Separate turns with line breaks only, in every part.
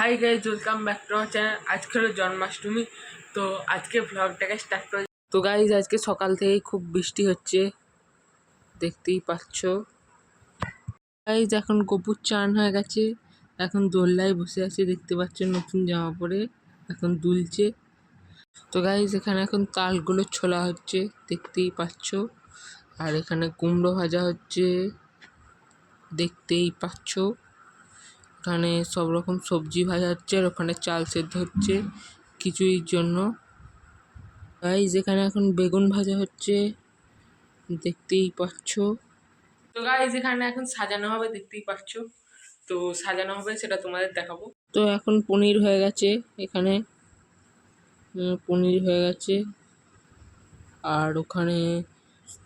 Hi guys welcome back to আমার channel. আজকে হলো জন্মাষ্টমী, তো আজকে ভ্লগটাকে স্টার্ট করে। তো গাইজ আজকে সকাল থেকেই খুব বৃষ্টি হচ্ছে, দেখতেই পাচ্ছ। গাইজ এখন গোপুর চান হয়ে গেছে, এখন দোল্লায় বসে আছে, দেখতে পাচ্ছ নতুন জামা পরে, এখন দুলছে। তো গাইজ এখানে এখন তালগুলো ছোলা হচ্ছে, দেখতেই পাচ্ছ। আর এখানে কুমড়ো ভাজা হচ্ছে, দেখতেই পাচ্ছ। এখানে সব রকম সবজি ভাজা হচ্ছে আর ওখানে চাল সেদ্ধ হচ্ছে খিচুড়ির জন্য। গাইজ এখানে এখন বেগুন ভাজা হচ্ছে, দেখতেই পাচ্ছ। তো গাইজ এখানে এখন সাজানো হবে, দেখতেই পাচ্ছ। তো সাজানো হবে, সেটা তোমাদের দেখাবো। তো এখন পনির হয়ে গেছে এখানে। পনির হয়ে গেছে। আর ওখানে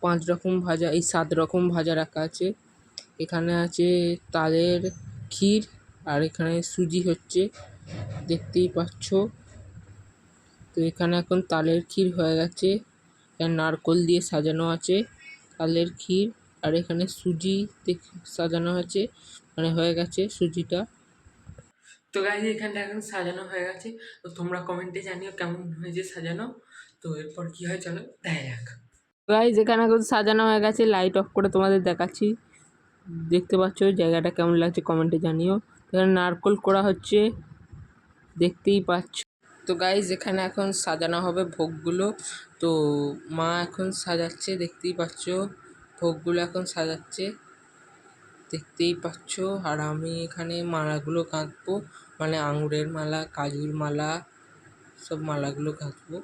পাঁচ রকম ভাজা, এই সাত রকম ভাজা রাখা আছে। এখানে আছে তালের ক্ষীর আর এখানে সুজি হচ্ছে, দেখতেই পাচ্ছ। তো এখানে এখন তালের ক্ষীর হয়ে গেছে, এখানে নারকোল দিয়ে সাজানো আছে তালের ক্ষীর, আর এখানে সুজি সাজানো আছে মানে হয়ে গেছে সুজিটা। তো গাইজ এখানটা এখন সাজানো হয়ে গেছে। তো তোমরা কমেন্টে জানিও কেমন হয়েছে সাজানো। তো এরপর কি হয় চলো দেখা যাক। গাইজ এখানে এখন সাজানো হয়ে গেছে লাইট অফ করে তোমাদের দেখাচ্ছি। দেখতে পাচ্ছ জায়গাটা কেমন লাগছে কমেন্টে জানিও। এখানে নারকোল করা হচ্ছে, দেখতেই পাচ্ছ। তো গাইজ এখানে এখন সাজানো হবে ভোগগুলো। তো মা এখন সাজাচ্ছে, দেখতেই পাচ্ছ। ভোগগুলো এখন সাজাচ্ছে, দেখতেই পাচ্ছ। আর আমি এখানে মালাগুলো গাঁথবো মানে আঙুরের মালা, কাজুর মালা, সব মালাগুলো গাঁথবো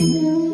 Mm-hmm.